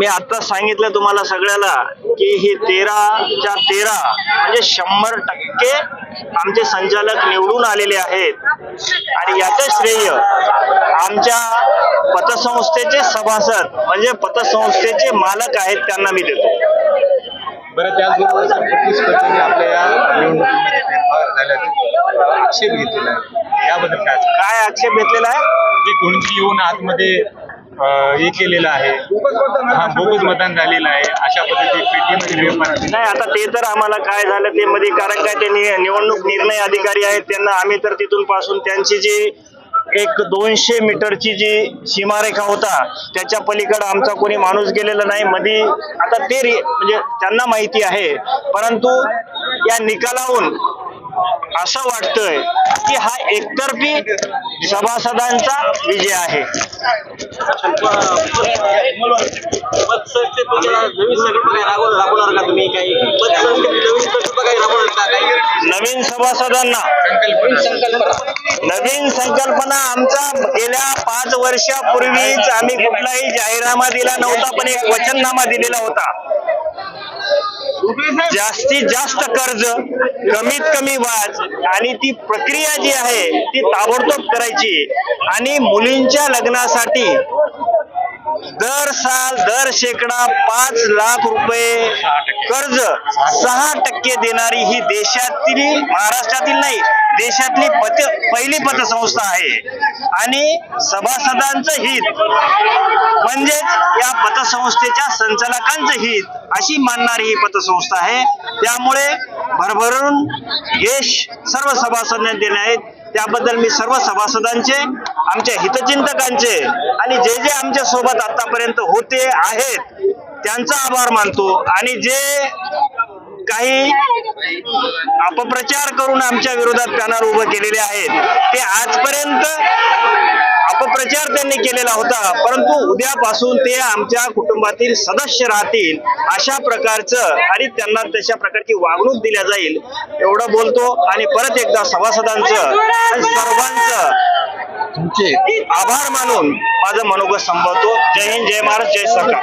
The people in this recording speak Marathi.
मी आता सांगितलं तुम्हाला सगळ्याला की ही तेराच्या तेरा म्हणजे शंभर टक्के आमचे संचालक निवडून आलेले आहेत. आणि याचं श्रेय आमच्या पतसंस्थेचे सभासद म्हणजे पतसंस्थेचे मालक आहेत त्यांना मी देतो. बरं त्याचबरोबर सर प्रतिस्पर्धीने आपल्या या निवडणुकीमध्ये फेरफार झाल्याचा आक्षेप घेतलेला आहे. याबद्दल काय? काय आक्षेप घेतलेला आहे? की कोणती येऊन आतमध्ये हे केलेलं आहे. हा बोगस मतदान झालेलं आहे. अशा पद्धती पेटीमध्ये व्यवहार नाही आता ते तर आम्हाला काय झालं ते मध्ये कारण काय ते नि- निवडणूक निर्णय अधिकारी आहेत त्यांना आम्ही तर तिथून पासून त्यांची जी एक दोनशे मीटरची जी सीमारेखा होता त्याच्या पलीकडे आमचा कोणी माणूस गेलेला नाही. मध्ये आता ते रि- म्हणजे त्यांना माहिती आहे. परंतु या निकालाहून असं वाटतंय की हा एकतर्फी सभासदांचा विजय आहे. नवीन सभासदांना नवीन संकल्पना आमचा गेल्या पाच वर्षापूर्वीच आम्ही कुठलाही जाहीरनामा दिला नव्हता पण एक वचननामा दिलेला होता. जास्तीत जास्त कर्ज कमीत कमी व्याज आणि ती प्रक्रिया जी आहे ती ताबडतोब करायची. आणि मुलींच्या लग्नासाठी दर साल दर शेकडा पाच लाख रुपये कर्ज सहा टक्के देणारी ही देशातील महाराष्ट्रातील नाही देशातली पत पहिली पतसंस्था आहे. आणि सभासदांचं हित म्हणजेच या पतसंस्थेच्या संचालकांचं हित अशी मानणारी ही पतसंस्था आहे. त्यामुळे भरभरून यश सर्व सभासदांना देणे आहेत त्याबद्दल मी सर्व सभासदांचे आमच्या हितचिंतकांचे आणि जे जे आमच्यासोबत आतापर्यंत होते आहेत त्यांचा आभार मानतो. आणि जे काही अपप्रचार करून आमच्या विरोधात पॅनल उभं केलेले आहेत ते आजपर्यंत त्यांनी केलेला होता. परंतु उद्यापासून ते आमच्या कुटुंबातील सदस्य राहतील अशा प्रकारचं आणि त्यांना तशा प्रकारची वागणूक दिल्या जाईल एवढं बोलतो. आणि परत एकदा सभासदांचं आणि सर्वांचं तुमचे आभार मानून माझं मनोगत संपवतो. जय हिंद जय महाराज जय सरकार.